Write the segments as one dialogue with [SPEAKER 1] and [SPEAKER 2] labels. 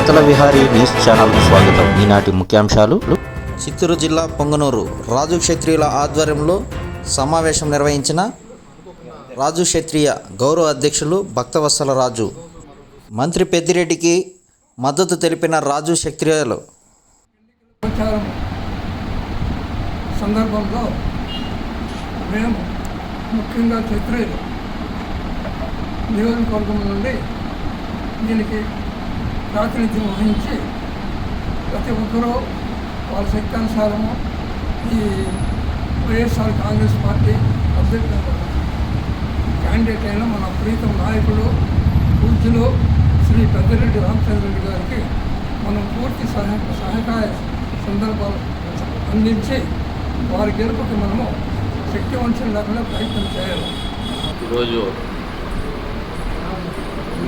[SPEAKER 1] వార్తల విహారీ న్యూస్ ఛానల్కు స్వాగతం. ఈనాటి ముఖ్యాంశాలు. చిత్తూరు జిల్లా పొంగనూరు రాజు క్షత్రియుల ఆధ్వర్యంలో సమావేశం నిర్వహించిన రాజు క్షత్రియ గౌరవ అధ్యక్షులు భక్తవత్సల రాజు. మంత్రి పెద్దిరెడ్డికి మద్దతు తెలిపిన రాజు క్షత్రియులు.
[SPEAKER 2] సందర్భంలో మేము ముఖ్యంగా క్షత్రియులు. నియోజకవర్గం నుండి దీనికి ప్రాతినిధ్యం వహించి ప్రతి ఒక్కరూ వాళ్ళ శక్తానుసారము ఈ వైఎస్ఆర్ కాంగ్రెస్ పార్టీ అభ్యర్థి క్యాండిడేట్ అయిన మన ప్రీతం నాయకుడు పూజ్యులు శ్రీ పెద్దిరెడ్డి రామచంద్ర రెడ్డి గారికి మనం పూర్తి సహాయ సహకార సందర్భాలు అందించి వారి గెలుపుకి మనము శక్తివంచం లేకుండా ప్రయత్నం చేయాలి.
[SPEAKER 3] ఈరోజు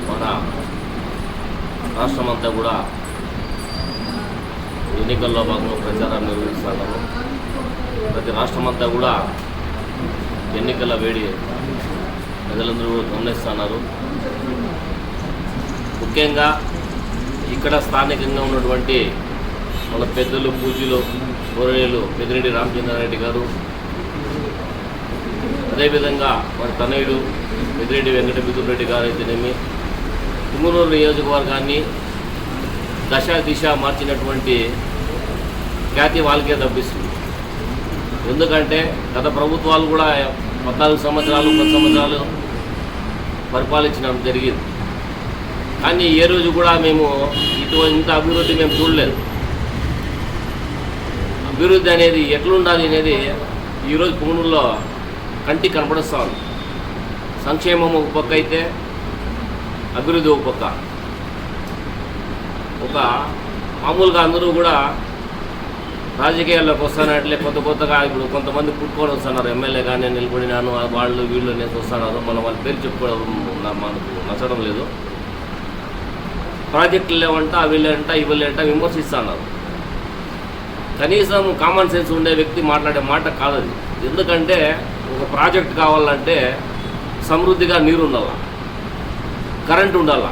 [SPEAKER 3] మన రాష్ట్రం అంతా కూడా ఎన్నికల్లో భాగంగా ప్రచారాన్ని నిర్వహిస్తున్నాము ప్రతి రాష్ట్రం అంతా కూడా ఎన్నికల వేడి ప్రజలందరూ గమనిస్తున్నారు. ముఖ్యంగా ఇక్కడ స్థానికంగా ఉన్నటువంటి మన పెద్దలు పూజలు గౌరవీయులు పెద్దిరెడ్డి రామచంద్రారెడ్డి గారు అదేవిధంగా మన తనయుడు పెద్దిరెడ్డి వెంకట రెడ్డి గారు అయితేనేమి తుమ్మూరు నియోజకవర్గాన్ని దశ దిశ మార్చినటువంటి ఖ్యాతి వాళ్ళకే తప్పిస్తుంది. ఎందుకంటే గత ప్రభుత్వాలు కూడా పద్నాలుగు సంవత్సరాలు పది సంవత్సరాలు పరిపాలించడం జరిగింది. కానీ ఏ రోజు కూడా మేము ఇటువంటి ఇంత అభివృద్ధి మేము చూడలేదు. అభివృద్ధి అనేది ఎట్లుండాలి అనేది ఈరోజు పుంగనూరులో కంటికి కనపడుస్తూ ఉంది. సంక్షేమం ఒక పక్క అయితే అభివృద్ధి ఒక పక్క. ఒక మామూలుగా అందరూ కూడా రాజకీయాల్లోకి వస్తున్నట్లే కొత్త కొత్తగా ఇప్పుడు కొంతమంది పుట్టుకొని వస్తున్నారు. ఎమ్మెల్యే కానీ నిలబడినాను వాళ్ళు వీళ్ళు అనేసి వస్తున్నారు. మనం వాళ్ళ పేరు చెప్పుకోవడం మనకు నచ్చడం లేదు. ప్రాజెక్టులు లేవంట అవి లేంట ఇవి లేంట విమర్శిస్తున్నారు. కనీసం కామన్ సెన్స్ ఉండే వ్యక్తి మాట్లాడే మాట కాదది. ఎందుకంటే ఒక ప్రాజెక్ట్ కావాలంటే సమృద్ధిగా నీరు ఉండాలి కరెంట్ ఉండాల?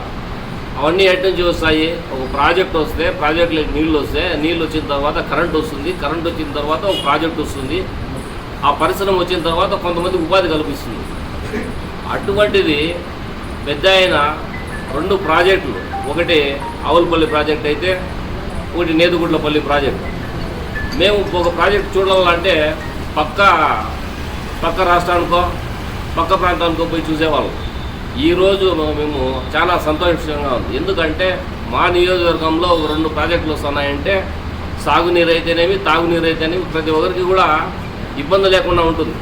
[SPEAKER 3] అవన్నీ ఎటు నుంచి వస్తాయి? ఒక ప్రాజెక్ట్ వస్తే ప్రాజెక్టులకు నీళ్ళు వస్తే నీళ్ళు వచ్చిన తర్వాత కరెంట్ వస్తుంది. కరెంట్ వచ్చిన తర్వాత ఒక ప్రాజెక్ట్ వస్తుంది. ఆ పరిశ్రమ వచ్చిన తర్వాత కొంతమంది ఉపాధి కల్పిస్తుంది. అటువంటిది పెద్ద అయిన రెండు ప్రాజెక్టులు. ఒకటి ఆవులపల్లి ప్రాజెక్ట్ అయితే ఒకటి నేదుగుడ్లపల్లి ప్రాజెక్ట్. మేము ఒక ప్రాజెక్ట్ చూడాలంటే పక్క పక్క రాష్ట్రానికో పక్క ప్రాంతానికో పోయి చూసేవాళ్ళం. ఈరోజు మేము చాలా సంతోషంగా ఉంది. ఎందుకంటే మా నియోజకవర్గంలో ఒక రెండు ప్రాజెక్టులు వస్తున్నాయంటే సాగునీరు అయితేనేమి తాగునీరు అయితేనేమి ప్రతి ఒక్కరికి కూడా ఇబ్బంది లేకుండా ఉంటుంది.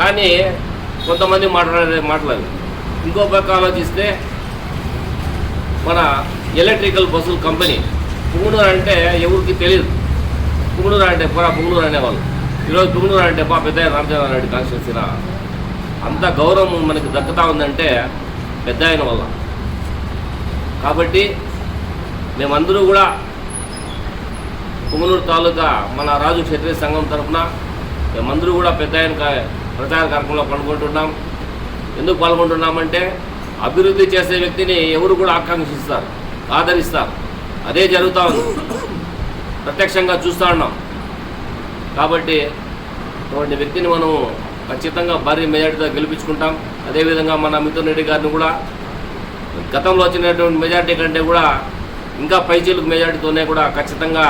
[SPEAKER 3] కానీ కొంతమంది మాట్లాడే మాట్లాడు ఇంకో పక్క ఆలోచిస్తే మన ఎలక్ట్రికల్ బస్సుల కంపెనీ పుంగునూరు అంటే ఎవరికి తెలియదు. పుంగునూరు అంటే పురా పుంగునూరు అనేవాళ్ళు. ఈరోజు పుంగునూరు అంటే పా పెద్ద రామచంద్రారెడ్డి కాన్స్టిట్యూన్సీరా అంత గౌరవం మనకి దక్కుతా ఉందంటే పెద్ద ఆయన వల్ల. కాబట్టి మేమందరూ కూడా కుమలూరు తాలూకా మన రాజు క్షత్రియ సంఘం తరఫున మేమందరూ కూడా పెద్ద ఆయన ప్రచార కార్యక్రమంలో పాల్గొంటున్నాం. ఎందుకు పాల్గొంటున్నామంటే అభివృద్ధి చేసే వ్యక్తిని ఎవరు కూడా ఆకాంక్షిస్తారు ఆదరిస్తారు. అదే జరుగుతూ ఉంది. ప్రత్యక్షంగా చూస్తూ ఉన్నాం. కాబట్టి అటువంటి వ్యక్తిని మనం ఖచ్చితంగా భారీ మెజార్టీతో గెలిపించుకుంటాం. అదేవిధంగా మన మిథున్ రెడ్డి గారిని కూడా గతంలో వచ్చినటువంటి మెజార్టీ కంటే కూడా ఇంకా పైచీలకు మెజార్టీతోనే కూడా ఖచ్చితంగా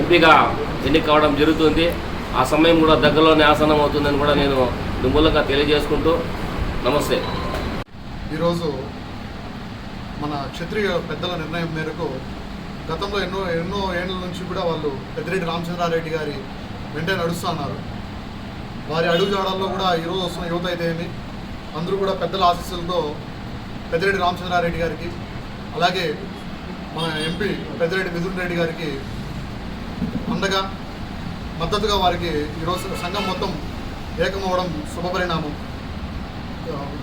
[SPEAKER 3] ఎంపీగా ఎన్నిక కావడం జరుగుతుంది. ఆ సమయం కూడా దగ్గరలోనే ఆసనం అవుతుందని కూడా నేను నిమూలంగా మూలంగా తెలియజేసుకుంటూ నమస్తే.
[SPEAKER 4] ఈరోజు మన క్షత్రియ పెద్దల నిర్ణయం మేరకు గతంలో ఎన్నో ఎన్నో ఏళ్ళ నుంచి కూడా వాళ్ళు పెద్దిరెడ్డి రామచంద్రారెడ్డి గారి వెంటనే నడుస్తున్నారు వారి అడుగు జాడల్లో కూడా ఈరోజు వస్తున్న యువత అయితే ఏమి? అందరూ కూడా పెద్దల ఆశీస్సులతో పెద్దిరెడ్డి రామచంద్రారెడ్డి గారికి అలాగే మన ఎంపీ పెద్దిరెడ్డి మిథున్ రెడ్డి గారికి అండగా మద్దతుగా వారికి ఈరోజు సంఘం మొత్తం ఏకమవడం శుభపరిణామం.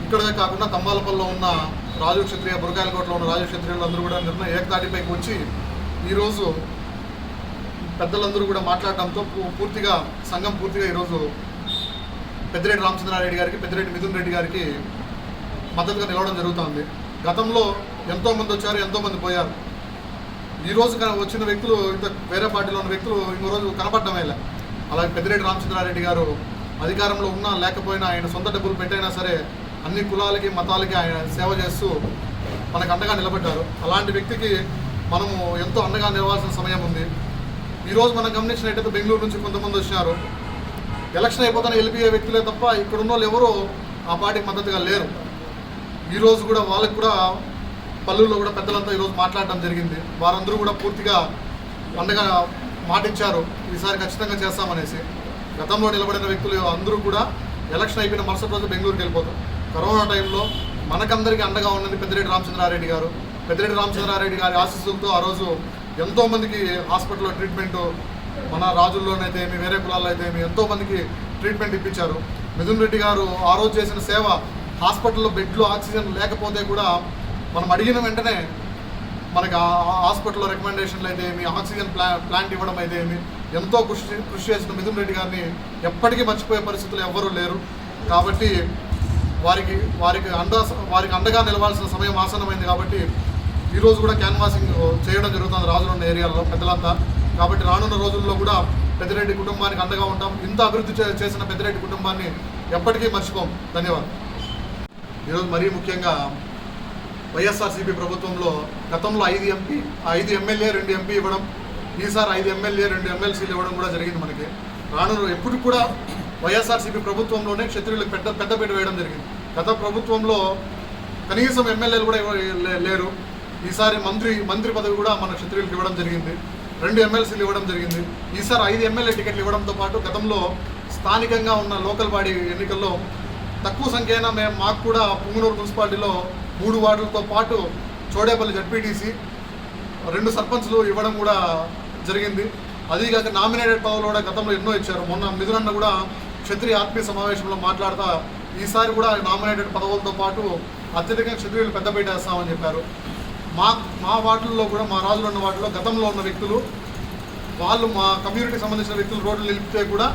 [SPEAKER 4] ఇక్కడే కాకుండా తంబాలపల్లిలో ఉన్న రాజు క్షత్రియ బురకాయలకోటలో ఉన్న రాజు క్షత్రియులు అందరూ కూడా నిర్ణయం ఏకతాటిపైకి వచ్చి ఈరోజు పెద్దలందరూ కూడా మాట్లాడటంతో పూ- పూర్తిగా సంఘం పూర్తిగా ఈరోజు పెద్దిరెడ్డి రామచంద్రారెడ్డి గారికి పెద్దిరెడ్డి మిథున్ రెడ్డి గారికి మద్దతుగా నిలవడం జరుగుతోంది. గతంలో ఎంతోమంది వచ్చారు ఎంతోమంది పోయారు. ఈ రోజు వచ్చిన వ్యక్తులు ఇంత వేరే పార్టీలో ఉన్న వ్యక్తులు ఇంకో రోజు కనపడటమే అలాగే పెద్దిరెడ్డి రామచంద్రారెడ్డి గారు అధికారంలో ఉన్నా లేకపోయినా ఆయన సొంత డబ్బులు పెట్టైనా సరే అన్ని కులాలకి మతాలకి ఆయన సేవ చేస్తూ మనకు అండగా నిలబడ్డారు. అలాంటి వ్యక్తికి మనము ఎంతో అండగా నిలవాల్సిన సమయం ఉంది. ఈరోజు మనం గమనించినట్టయితే బెంగళూరు నుంచి కొంతమంది వచ్చినారు. ఎలక్షన్ అయిపోతానే వెళ్ళిపోయే వ్యక్తులే తప్ప ఇక్కడ ఉన్న వాళ్ళు ఎవరు ఆ పార్టీకి మద్దతుగా లేరు. ఈరోజు కూడా వాళ్ళకి కూడా పల్లెల్లో కూడా పెద్దలంతా ఈరోజు మాట్లాడడం జరిగింది. వారందరూ కూడా పూర్తిగా పండగ మాటించారు ఈసారి ఖచ్చితంగా చేస్తామనేసి. గతంలో నిలబడిన వ్యక్తులు అందరూ కూడా ఎలక్షన్ అయిపోయిన మరుసటి రోజు బెంగళూరుకి వెళ్ళిపోతారు. కరోనా టైంలో మనకందరికీ అండగా ఉన్నది పెద్దిరెడ్డి రామచంద్రారెడ్డి గారు. పెద్దిరెడ్డి రామచంద్రారెడ్డి గారి ఆశీస్సులతో ఆ రోజు ఎంతోమందికి హాస్పిటల్లో ట్రీట్మెంట్ మన రాజుల్లోనైతే ఏమి వేరే కులాల్లో అయితే ఏమి ఎంతోమందికి ట్రీట్మెంట్ ఇప్పించారు. మిథున్ రెడ్డి గారు ఆ రోజు చేసిన సేవ హాస్పిటల్లో బెడ్లు ఆక్సిజన్ లేకపోతే కూడా మనం అడిగిన వెంటనే మనకి ఆ హాస్పిటల్లో రికమెండేషన్లు అయితే ఏమి ఆక్సిజన్ ప్లా ప్లాంట్ ఇవ్వడం అయితే ఏమి ఎంతో కృషి కృషి చేసిన మిథున్ రెడ్డి గారిని ఎప్పటికీ మర్చిపోయే పరిస్థితులు ఎవ్వరూ లేరు. కాబట్టి వారికి వారికి అండ వారికి అండగా నిలవాల్సిన సమయం ఆసనమైంది కాబట్టి ఈరోజు కూడా క్యాన్వాసింగ్ చేయడం జరుగుతుంది రాజులున్న ఏరియాలో పెద్దలంతా. కాబట్టి రానున్న రోజుల్లో కూడా పెద్దిరెడ్డి కుటుంబానికి అండగా ఉంటాం. ఇంత అభివృద్ధి చేసిన పెద్దిరెడ్డి కుటుంబాన్ని ఎప్పటికీ మర్చిపోం. ధన్యవాదాలు. ఈరోజు మరీ ముఖ్యంగా వైఎస్ఆర్సీపీ ప్రభుత్వంలో గతంలో ఐదు ఎంపీ ఐదు ఎమ్మెల్యే రెండు ఎంపీ ఇవ్వడం ఈసారి ఐదు ఎమ్మెల్యే రెండు ఎమ్మెల్సీలు ఇవ్వడం కూడా జరిగింది మనకి. రాను ఎప్పుడు కూడా వైఎస్ఆర్సీపీ ప్రభుత్వంలోనే క్షత్రియులకు పెద్ద పెద్దపీట వేయడం జరిగింది. గత ప్రభుత్వంలో కనీసం ఎమ్మెల్యేలు కూడా లేరు. ఈసారి మంత్రి మంత్రి పదవి కూడా మన క్షత్రియులకు ఇవ్వడం జరిగింది. రెండు ఎమ్మెల్సీలు ఇవ్వడం జరిగింది. ఈసారి ఐదు ఎమ్మెల్యే టికెట్లు ఇవ్వడంతో పాటు గతంలో స్థానికంగా ఉన్న లోకల్ బాడీ ఎన్నికల్లో తక్కువ సంఖ్య అయినా మేము మాకు కూడా పుంగనూరు మున్సిపాలిటీలో మూడు వార్డులతో పాటు చోడేపల్లి జడ్పీటీసీ రెండు సర్పంచ్లు ఇవ్వడం కూడా జరిగింది. అదీగాక నామినేటెడ్ పదవులు కూడా గతంలో ఎన్నో ఇచ్చారు. మొన్న మిథునన్న కూడా క్షత్రియ ఆత్మీయ సమావేశంలో మాట్లాడుతూ ఈసారి కూడా నామినేటెడ్ పదవులతో పాటు అత్యధికంగా క్షత్రియులు పెద్దపీట వేస్తామని చెప్పారు. మా మా వార్డుల్లో కూడా మా రాజులు ఉన్న వాటిలో గతంలో ఉన్న వ్యక్తులు వాళ్ళు మా కమ్యూనిటీకి సంబంధించిన వ్యక్తులు రోడ్లు నిలిపితే కూడా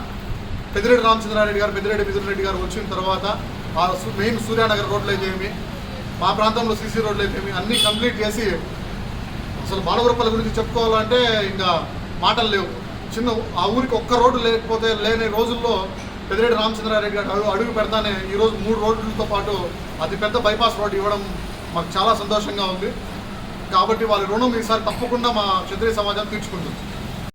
[SPEAKER 4] పెద్దిరెడ్డి రామచంద్రారెడ్డి గారు పెద్దిరెడ్డి విజయరెడ్డి గారు వచ్చిన తర్వాత ఆ మెయిన్ సూర్యానగర్ రోడ్లు అయితే ఏమి మా ప్రాంతంలో సీసీ రోడ్లు అయితే ఏమి అన్నీ కంప్లీట్ చేసి అసలు బాలగురప్పల గురించి చెప్పుకోవాలంటే ఇంకా మాటలు లేవు. చిన్న ఆ ఊరికి ఒక్క రోడ్డు లేకపోతే లేని రోజుల్లో పెద్దిరెడ్డి రామచంద్రారెడ్డి గారు అడుగు అడుగు పెడతానే ఈరోజు మూడు రోడ్లతో పాటు అతి పెద్ద బైపాస్ రోడ్డు ఇవ్వడం మాకు చాలా సంతోషంగా ఉంది. కాబట్టి వాళ్ళ రుణం ఈసారి తప్పకుండా మా క్షత్రియ సమాజం తీర్చుకుంటుంది.